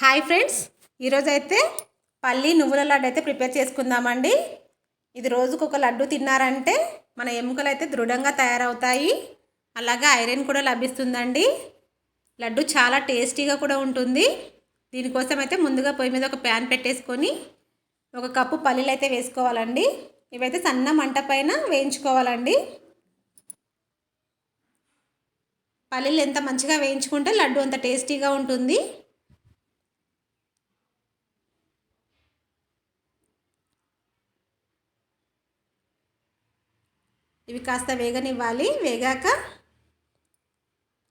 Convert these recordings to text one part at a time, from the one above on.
Hi friends ఈరోజైతే పల్లి నువ్వుల లడ్డు అయితే ప్రిపేర్ చేసుకుందామండి. ఇది రోజుకు ఒక లడ్డు తిన్నారంటే మన ఎముకలు అయితే దృఢంగా తయారవుతాయి. అలాగే ఐరన్ కూడా లభిస్తుందండి. లడ్డు చాలా టేస్టీగా కూడా ఉంటుంది. దీనికోసం అయితే ముందుగా పొయ్యి మీద ఒక ప్యాన్ పెట్టేసుకొని ఒక కప్పు పల్లీలు అయితే వేసుకోవాలండి. ఇవైతే సన్న మంట పైన వేయించుకోవాలండి. పల్లీలు ఎంత మంచిగా వేయించుకుంటే లడ్డు అంత టేస్టీగా ఉంటుంది. ఇవి కాస్త వేగనివ్వాలి. వేగాక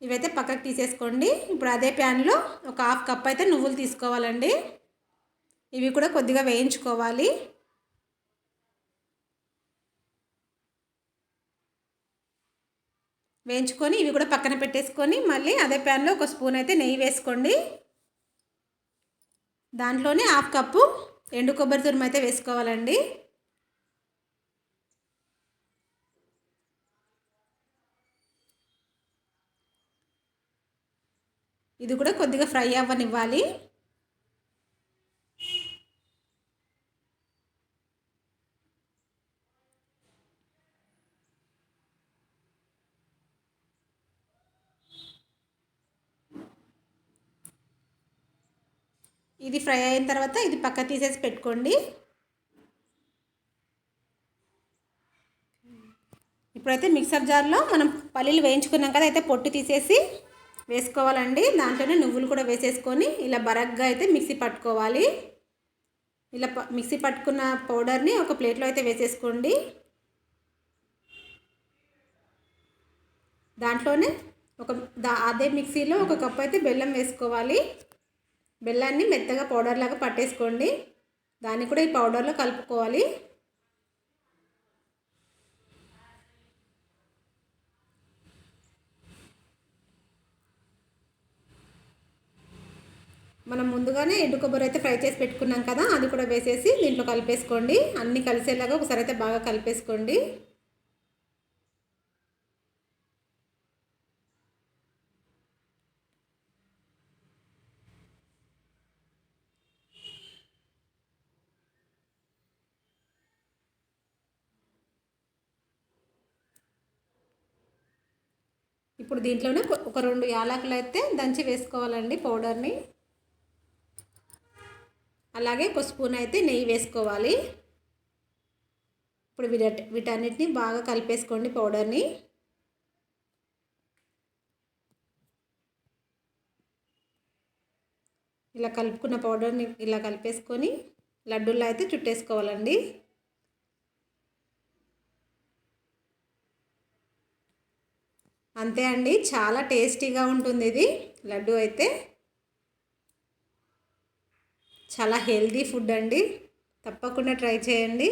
ఇవైతే పక్కకు తీసేసుకోండి. ఇప్పుడు అదే ప్యాన్లో ఒక హాఫ్ కప్ అయితే నువ్వులు తీసుకోవాలండి. ఇవి కూడా కొద్దిగా వేయించుకోవాలి. వేయించుకొని ఇవి కూడా పక్కన పెట్టేసుకొని మళ్ళీ అదే ప్యాన్లో ఒక స్పూన్ అయితే నెయ్యి వేసుకోండి. దాంట్లోనే హాఫ్ కప్పు ఎండు కొబ్బరి తురుము అయితే వేసుకోవాలండి. ఇది కూడా కొద్దిగా ఫ్రై అవ్వనివ్వాలి. ఇది ఫ్రై అయిన తర్వాత ఇది పక్క తీసేసి పెట్టుకోండి. ఇప్పుడైతే మిక్సర్ జార్లో మనం పల్లీలు వేయించుకున్నాం కదా అయితే పొట్టు తీసేసి వేసుకోవాలండి. దాంట్లోనే నువ్వులు కూడా వేసేసుకొని ఇలా బరగ్గా అయితే మిక్సీ పట్టుకోవాలి. ఇలా మిక్సీ పట్టుకున్న పౌడర్ని ఒక ప్లేట్లో అయితే వేసేసుకోండి. దాంట్లోనే ఒక దా అదే మిక్సీలో ఒక కప్ అయితే బెల్లం వేసుకోవాలి. బెల్లాన్ని మెత్తగా పౌడర్ లాగా పట్టేసుకోండి. దాన్ని కూడా ఈ పౌడర్లో కలుపుకోవాలి. మనం ముందుగానే ఎండు కొబ్బరి అయితే ఫ్రై చేసి పెట్టుకున్నాం కదా అది కూడా వేసేసి దీంట్లో కలిపేసుకోండి. అన్నీ కలిసేలాగా ఒకసారి అయితే బాగా కలిపేసుకోండి. ఇప్పుడు దీంట్లోనే ఒక రెండు యాలకులు అయితే దంచి వేసుకోవాలండి పౌడర్ని. అలాగే ఒక స్పూన్ అయితే నెయ్యి వేసుకోవాలి. ఇప్పుడు వీట వీటన్నిటిని బాగా కలిపేసుకోండి పౌడర్ని. ఇలా కలుపుకున్న పౌడర్ని ఇలా కలిపేసుకొని లడ్డూల్లో అయితే చుట్టేసుకోవాలండి. అంతే అండి చాలా టేస్టీగా ఉంటుంది ఇది లడ్డు అయితే. చాలా హెల్దీ ఫుడ్ అండి. తప్పకుండా ట్రై చేయండి.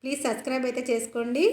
ప్లీజ్ సబ్స్క్రైబ్ అయితే చేసుకోండి.